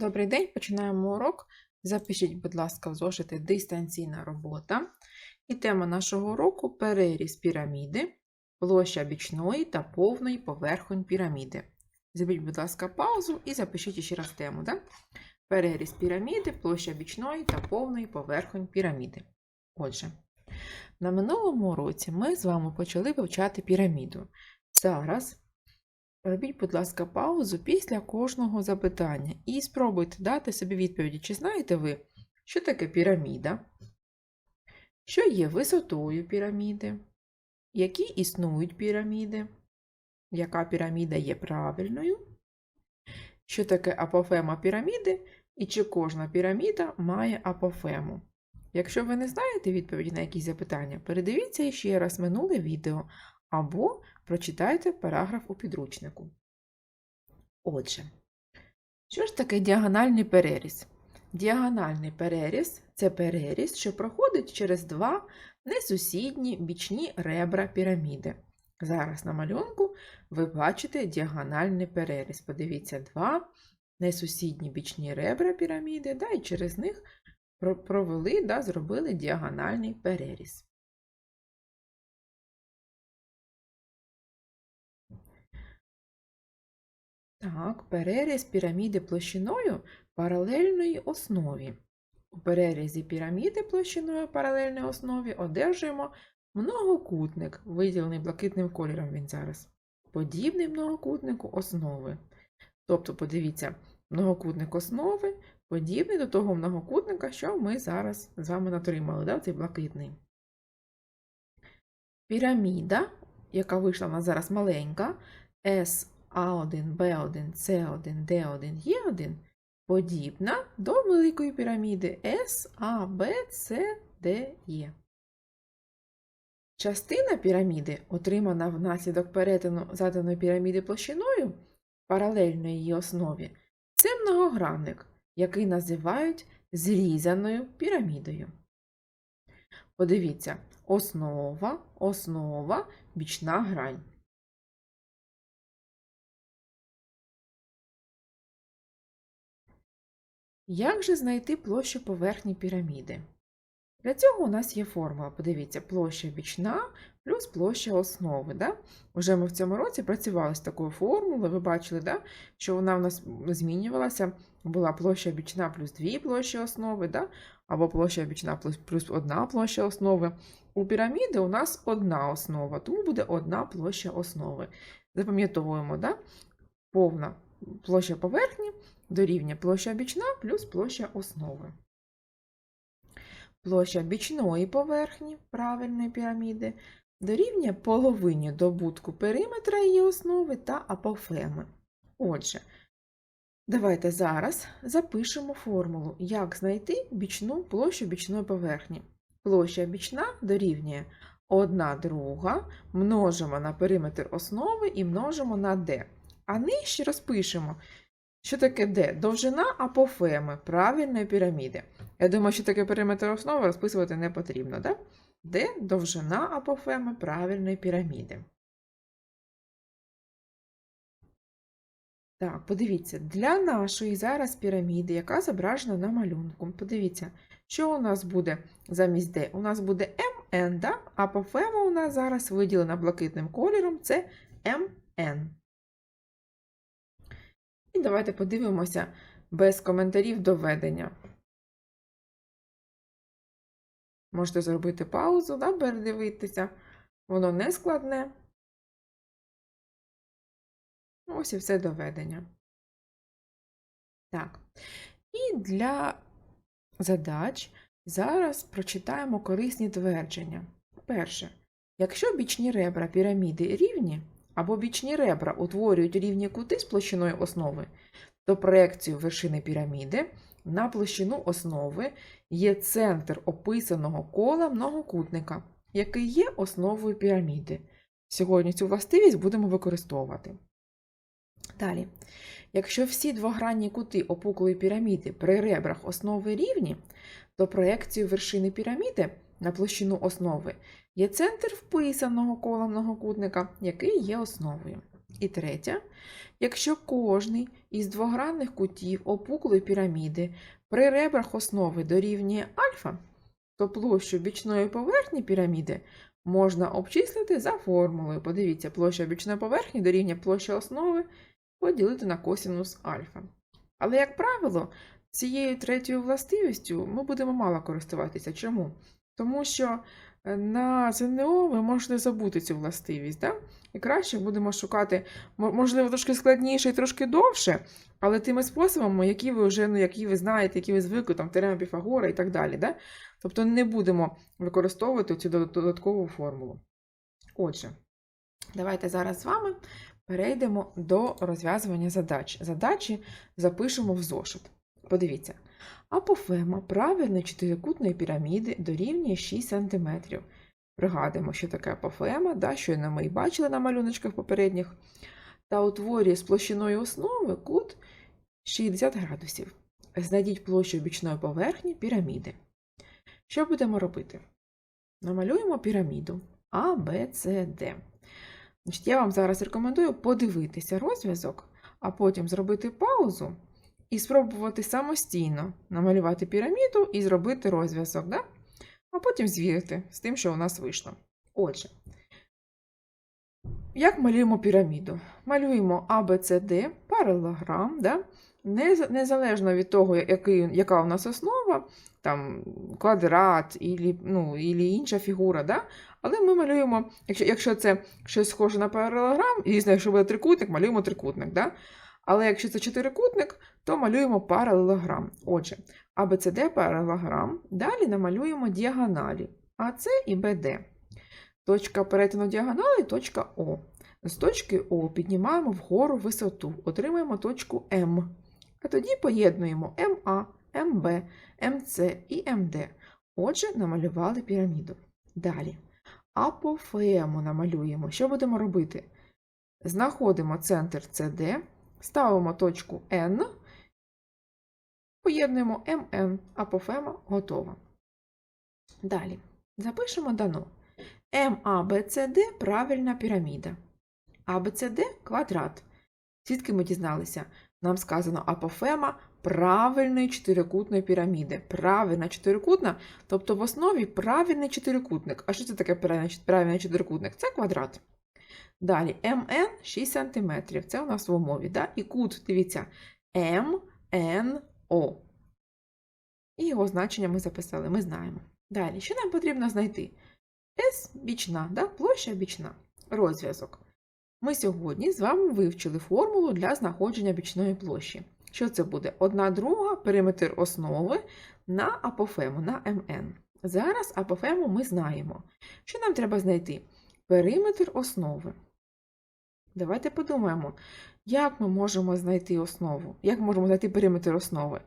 Добрий день, починаємо урок. Запишіть, будь ласка, в зошити дистанційна робота. І тема нашого уроку переріз піраміди, площа бічної та повної поверхонь піраміди. Зробіть, будь ласка, паузу і запишіть ще раз тему. Да? Переріз піраміди, площа бічної та повної поверхонь піраміди. Отже, на минулому уроці ми з вами почали вивчати піраміду. Зараз Робіть, будь ласка, паузу після кожного запитання і спробуйте дати собі відповіді, чи знаєте ви, що таке піраміда, що є висотою піраміди, які існують піраміди, яка піраміда є правильною, що таке апофема піраміди? І чи кожна піраміда має апофему. Якщо ви не знаєте відповіді на якісь запитання, передивіться ще раз минуле відео або прочитайте параграф у підручнику. Отже, що ж таке діагональний переріз? Діагональний переріз це переріз, що проходить через два несусідні бічні ребра піраміди. Зараз на малюнку ви бачите діагональний переріз. Подивіться, два несусідні бічні ребра піраміди, да, і через них провели, да, зробили діагональний переріз. Так, переріз піраміди площиною паралельної основі. У перерізі піраміди площиною паралельної основі одержуємо многокутник, виділений блакитним кольором він зараз, подібний многокутнику основи. Тобто, подивіться, многокутник основи подібний до того многокутника, що ми зараз з вами натримали, да, цей блакитний. Піраміда, яка вийшла в нас зараз маленька, S а1, Б1, С1, Д1, Е1 подібна до великої піраміди С, А, Б, С, Д, Е. Частина піраміди, отримана внаслідок перетину заданої піраміди площиною, паралельно її основі, це многогранник, який називають зрізаною пірамідою. Подивіться, основа, основа, бічна грань. Як же знайти площу поверхні піраміди? Для цього у нас є формула. Подивіться, площа бічна плюс площа основи. Да? Уже ми в цьому році працювали з такою формулою, ви бачили, да? що вона в нас змінювалася. Була площа бічна плюс дві площі основи, да? або площа бічна плюс, плюс одна площа основи. У піраміди у нас одна основа, тому буде одна площа основи. Запам'ятовуємо, да? повна площа поверхні дорівнює площа бічна плюс площа основи. Площа бічної поверхні правильної піраміди дорівнює половині добутку периметра її основи та апофеми. Отже, давайте зараз запишемо формулу, як знайти бічну площу бічної поверхні. Площа бічна дорівнює 1 друга, множимо на периметр основи і множимо на d. А нижче розпишемо, що таке D? Довжина апофеми правильної піраміди. Я думаю, що таке периметр основи розписувати не потрібно, так? Де довжина апофеми правильної піраміди. Так, подивіться, для нашої зараз піраміди, яка зображена на малюнку. Подивіться, що у нас буде замість D? У нас буде MN, да? апофема у нас зараз виділена блакитним кольором це MN. І давайте подивимося без коментарів доведення. Можете зробити паузу, да, передивитися. Воно не складне. Ось і все доведення. Так. І для задач зараз прочитаємо корисні твердження. Перше. Якщо бічні ребра піраміди рівні, або бічні ребра утворюють рівні кути з площиною основи, то проекцію вершини піраміди на площину основи є центр описаного кола многокутника, який є основою піраміди. Сьогодні цю властивість будемо використовувати. Далі, якщо всі двогранні кути опуклої піраміди при ребрах основи рівні, то проекцію вершини піраміди на площину основи є центр вписаного кола многокутника, який є основою. І третя. Якщо кожний із двогранних кутів опуклої піраміди при ребрах основи дорівнює альфа, то площу бічної поверхні піраміди можна обчислити за формулою. Подивіться, площа бічної поверхні дорівнює площі основи поділити на косінус альфа. Але, як правило, цією третьою властивістю ми будемо мало користуватися. Чому? Тому що на ЗНО ви можете забути цю властивість. Да? І краще будемо шукати, можливо, трошки складніше і трошки довше, але тими способами, які ви вже ну, які ви знаєте, які ви звикли, там теорема Піфагора і так далі. Да? Тобто не будемо використовувати цю додаткову формулу. Отже, давайте зараз з вами перейдемо до розв'язування задач. Задачі запишемо в зошит. Подивіться. Апофема правильної чотирикутної піраміди дорівнює 6 см. Пригадуємо, що таке апофема, да, щойно ми і бачили на малюночках попередніх, та утворює з площиною основи кут 60 градусів. Знайдіть площу бічної поверхні піраміди. Що будемо робити? Намалюємо піраміду А, Б, С, Д. Я вам зараз рекомендую подивитися розв'язок, а потім зробити паузу і спробувати самостійно намалювати піраміду і зробити розв'язок, да? а потім звірити з тим, що у нас вийшло. Отже, як малюємо піраміду? Малюємо Д, паралелограм, да? Незалежно від того, який, яка у нас основа, там квадрат ілі, ну, інша фігура, да? але ми малюємо, якщо, якщо це щось схоже на паралелограм, і якщо буде трикутник, малюємо трикутник. Да? Але якщо це чотирикутник, то малюємо паралелограм. Отже, ABCD паралелограм. Далі намалюємо діагоналі АС і БД. Точка перетину діагоналі точка О. З точки О піднімаємо вгору висоту, отримаємо точку М. А тоді поєднуємо МА, МБ, МЦ і МД. Отже, намалювали піраміду. Далі. Апофему намалюємо. Що будемо робити? Знаходимо центр CD, ставимо точку N, поєднуємо МН, апофема готова. Далі. Запишемо дано. МАБЦД правильна піраміда. АБЦД квадрат. Звідки ми дізналися? Нам сказано апофема правильної чотирикутної піраміди. Правильна чотирикутна, тобто в основі правильний чотирикутник. А що це таке правильний чотирикутник? Це квадрат. Далі МН 6 см. Це у нас в умові. Да? І кут, дивіться, МНО. І його значення ми записали, ми знаємо. Далі, що нам потрібно знайти? С бічна, да? площа бічна. Розв'язок. Ми сьогодні з вами вивчили формулу для знаходження бічної площі. Що це буде? Одна друга периметр основи на апофему, на МН. Зараз апофему ми знаємо. Що нам треба знайти? Периметр основи. Давайте подумаємо, як ми можемо знайти основу? Як можемо знайти периметр основи?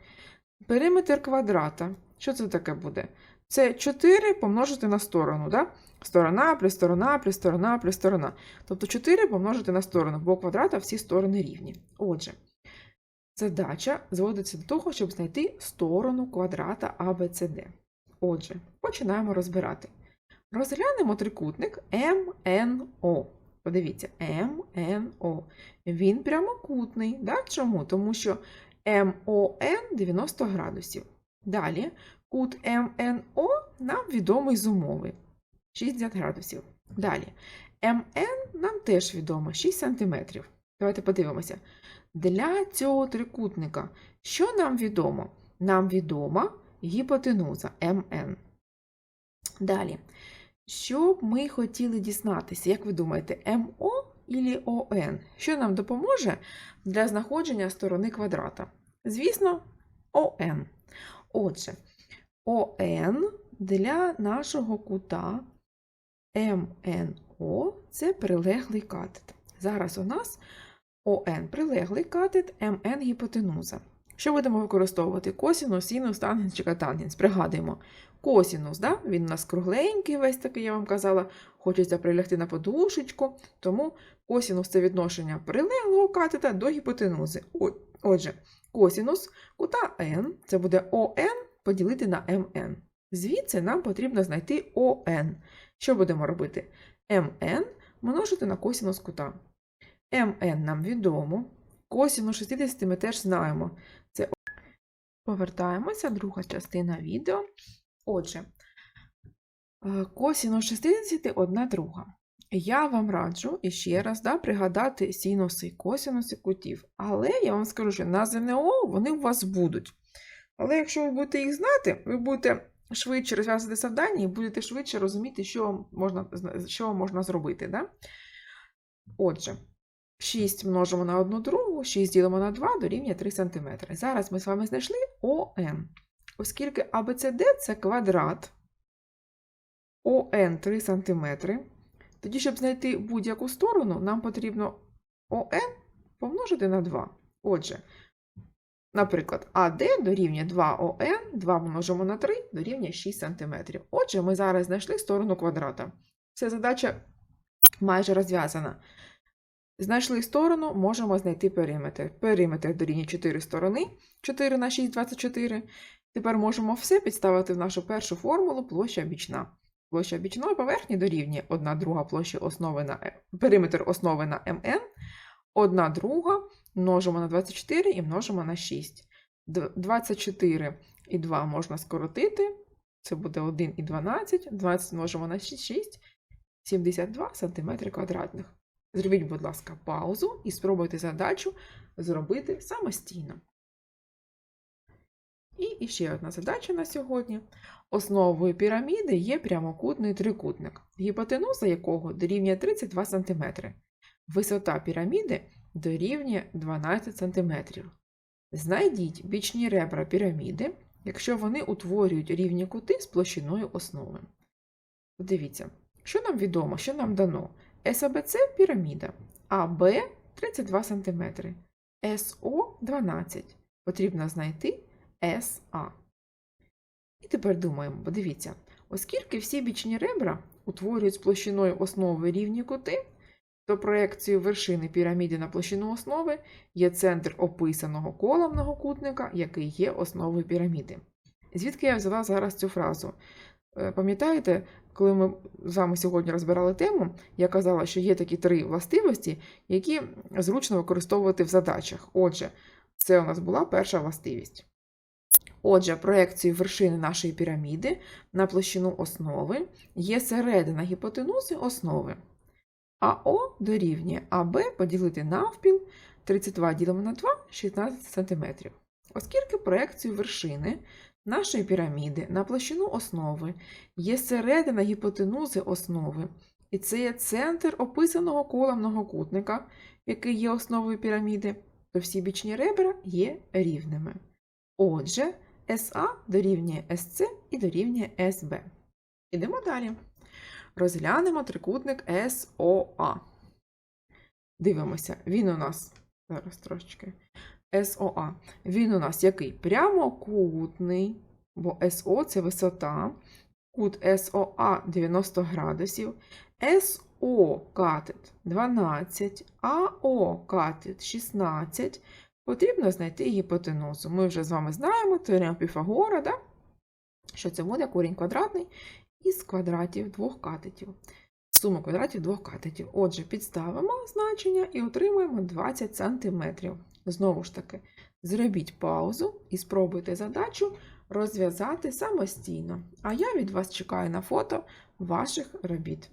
Периметр квадрата. Що це таке буде? Це 4 помножити на сторону. Да? Сторона плюс сторона плюс сторона плюс сторона. Тобто 4 помножити на сторону, бо квадрата всі сторони рівні. Отже, задача зводиться до того, щоб знайти сторону квадрата ABCD. Отже, починаємо розбирати. Розглянемо трикутник МНО. Подивіться, МНО. Він прямокутний. Да? Чому? Тому що МОН 90 градусів. Далі кут МНО нам відомий з умови 60 градусів. Далі МН нам теж відомо 6 см. Давайте подивимося. Для цього трикутника, що нам відомо? Нам відома гіпотенуза МН. Далі, що б ми хотіли дізнатися, як ви думаєте, МО і ОН? Що нам допоможе для знаходження сторони квадрата? Звісно, ОН. Отже, ОН для нашого кута МНО це прилеглий катет. Зараз у нас ОН прилеглий катет, МН гіпотенуза. Що будемо використовувати? Косінус, синус, тангенс чи катангенс. Пригадуємо, косінус, да? він у нас кругленький, весь такий, я вам казала, хочеться прилягти на подушечку, тому косінус це відношення прилеглого катета до гіпотенузи. Отже, косінус кута n це буде ОН поділити на МН. Звідси нам потрібно знайти ОН. Що будемо робити? МН множити на косінус кута. МН нам відомо. Косіну 60 ми теж знаємо. Це повертаємося, друга частина відео. Отже, е, косіну 60 одна друга. Я вам раджу іще раз да, пригадати синуси і косінуси кутів. Але я вам скажу, що на ЗНО вони у вас будуть. Але якщо ви будете їх знати, ви будете швидше розв'язувати завдання і будете швидше розуміти, що можна, що можна зробити. Да? Отже, 6 множимо на 1 другу, 6 ділимо на 2 дорівнює 3 см. Зараз ми з вами знайшли ОН. Оскільки АБЦД це квадрат, ОН 3 см, тоді, щоб знайти будь-яку сторону, нам потрібно ОН помножити на 2. Отже, наприклад, АД дорівнює 2ОН, 2 множимо на 3 дорівнює 6 см. Отже, ми зараз знайшли сторону квадрата. Ця задача майже розв'язана. Знайшли сторону, можемо знайти периметр. Периметр дорівнює 4 сторони, 4 на 6, 24. Тепер можемо все підставити в нашу першу формулу площа бічна. Площа бічної поверхні дорівнює 1 друга площі основи на периметр основи на МН, 1 друга множимо на 24 і множимо на 6. 24 і 2 можна скоротити. Це буде 1 і 12. 20 множимо на 6, 6 72 см квадратних. Зробіть, будь ласка, паузу і спробуйте задачу зробити самостійно. І ще одна задача на сьогодні. Основою піраміди є прямокутний трикутник, гіпотенуза якого дорівнює 32 см. Висота піраміди дорівнює 12 см. Знайдіть бічні ребра піраміди, якщо вони утворюють рівні кути з площиною основи. Подивіться, що нам відомо, що нам дано. САБЦ піраміда, АБ 32 см, СО 12. Потрібно знайти СА. І тепер думаємо, подивіться, оскільки всі бічні ребра утворюють з площиною основи рівні кути, то проекцією вершини піраміди на площину основи є центр описаного кола многокутника, який є основою піраміди. Звідки я взяла зараз цю фразу? Е, Пам'ятаєте, коли ми з вами сьогодні розбирали тему, я казала, що є такі три властивості, які зручно використовувати в задачах. Отже, це у нас була перша властивість. Отже, проекцією вершини нашої піраміди на площину основи є середина гіпотенузи основи. АО дорівнює АБ поділити навпіл 32 ділимо на 2 16 см. Оскільки проекцією вершини нашої піраміди на площину основи є середина гіпотенузи основи, і це є центр описаного кола многокутника, який є основою піраміди, то всі бічні ребра є рівними. Отже, СА дорівнює СЦ і дорівнює СБ. Ідемо далі. Розглянемо трикутник СОА. Дивимося, він у нас зараз трошечки. СОА. Він у нас який? Прямокутний, бо СО це висота. Кут СОА 90 градусів. СО катет 12, АО катет 16. Потрібно знайти гіпотенузу. Ми вже з вами знаємо теорему Піфагора, да? що це буде корінь квадратний із квадратів двох катетів. Сума квадратів двох катетів. Отже, підставимо значення і отримуємо 20 см. Знову ж таки, зробіть паузу і спробуйте задачу розв'язати самостійно. А я від вас чекаю на фото ваших робіт.